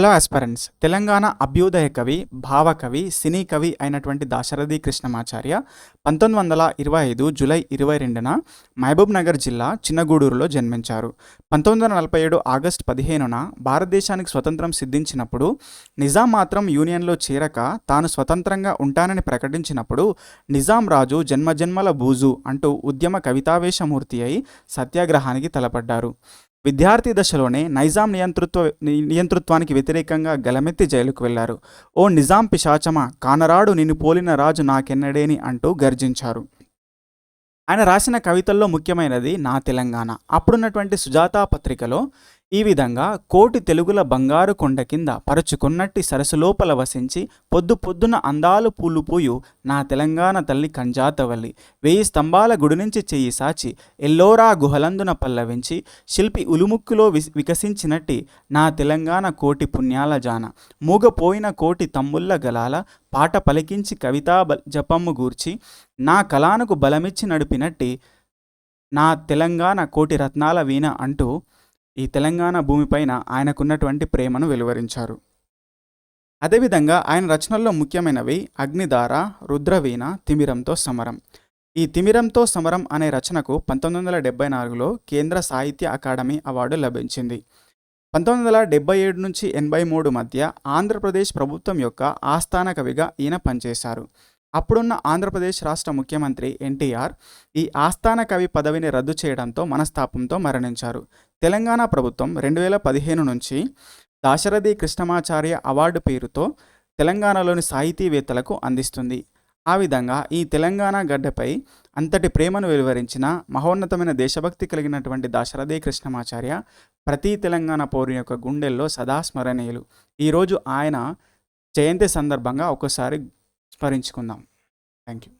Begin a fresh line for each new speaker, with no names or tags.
Hello aspirants Telangana అభ్యుదయ కవి భావకవి సినీ కవి అయినటువంటి దాశరథి కృష్ణమాచార్య పంతొమ్మిది వందల ఇరవై ఐదు జూలై ఇరవై రెండున మహబూబ్ నగర్ జిల్లా చిన్నగూడూరులో జన్మించారు. పంతొమ్మిది వందల నలభై ఏడు ఆగస్టు పదిహేనున భారతదేశానికి స్వతంత్రం సిద్ధించినప్పుడు నిజాం మాత్రం యూనియన్లో చేరక తాను స్వతంత్రంగా ఉంటానని ప్రకటించినప్పుడు నిజాం రాజు జన్మజన్మల బూజు అంటూ ఉద్యమ కవితావేశమూర్తి అయి సత్యాగ్రహానికి తలపడ్డారు. విద్యార్థి దశలోనే నైజాం నియంతృత్వ ని- నియంతృత్వానికి వ్యతిరేకంగా గలమెత్తి జైలుకు వెళ్ళారు. ఓ నిజాం పిశాచమా కానరాడు నిన్ను పోలిన రాజు నాకెన్నడేని అంటూ గర్జించారు. ఆయన రాసిన కవితల్లో ముఖ్యమైనది నా తెలంగాణ. అప్పుడున్నటువంటి సుజాత పత్రికలో ఈ విధంగా కోటి తెలుగుల బంగారు కొండ కింద పరుచుకున్నట్టి సరస్సు లోపల వసించి పొద్దు పొద్దున అందాలు పూలు పూయు నా తెలంగాణ తల్లి కంజాతవల్లి. వెయ్యి స్తంభాల గుడి నుంచి చెయ్యి సాచి ఎల్లోరా గుహలందున పల్లవించి శిల్పి ఉలుముక్కులో వి వికసించినట్టి నా తెలంగాణ కోటి పుణ్యాల జాన. మూగపోయిన కోటి తమ్ముళ్ళ గలాల పాట పలికించి కవితా జపమ్ము గూర్చి నా కళానుకు బలమిచ్చి నడిపినట్టి నా తెలంగాణ కోటి రత్నాల వీణ అంటూ ఈ తెలంగాణ భూమిపైన ఆయనకున్నటువంటి ప్రేమను వెలువరించారు. అదేవిధంగా ఆయన రచనల్లో ముఖ్యమైనవి అగ్నిధార రుద్రవీణ తిమిరంతో సమరం. ఈ తిమిరంతో సమరం అనే రచనకు పంతొమ్మిది వందల డెబ్బై నాలుగులో కేంద్ర సాహిత్య అకాడమీ అవార్డు లభించింది. పంతొమ్మిది వందల డెబ్బై ఏడు నుంచి ఎనభై మూడు మధ్య ఆంధ్రప్రదేశ్ ప్రభుత్వం యొక్క ఆస్థాన కవిగా ఈయన పనిచేశారు అప్పుడున్న ఆంధ్రప్రదేశ్ రాష్ట్ర ముఖ్యమంత్రి ఎన్టీఆర్ ఈ ఆస్థాన కవి పదవిని రద్దు చేయడంతో మనస్తాపంతో మరణించారు. తెలంగాణ ప్రభుత్వం రెండు వేల పదిహేను నుంచి దాశరథి కృష్ణమాచార్య అవార్డు పేరుతో తెలంగాణలోని సాహితీవేత్తలకు అందిస్తుంది. ఆ విధంగా ఈ తెలంగాణ గడ్డపై అంతటి ప్రేమను వెలువరించిన మహోన్నతమైన దేశభక్తి కలిగినటువంటి దాశరథి కృష్ణమాచార్య ప్రతి తెలంగాణ పౌరుని యొక్క గుండెల్లో సదా స్మరణీయులు. ఈరోజు ఆయన జయంతి సందర్భంగా ఒకసారి స్మరించుకుందాం థ్యాంక్ యూ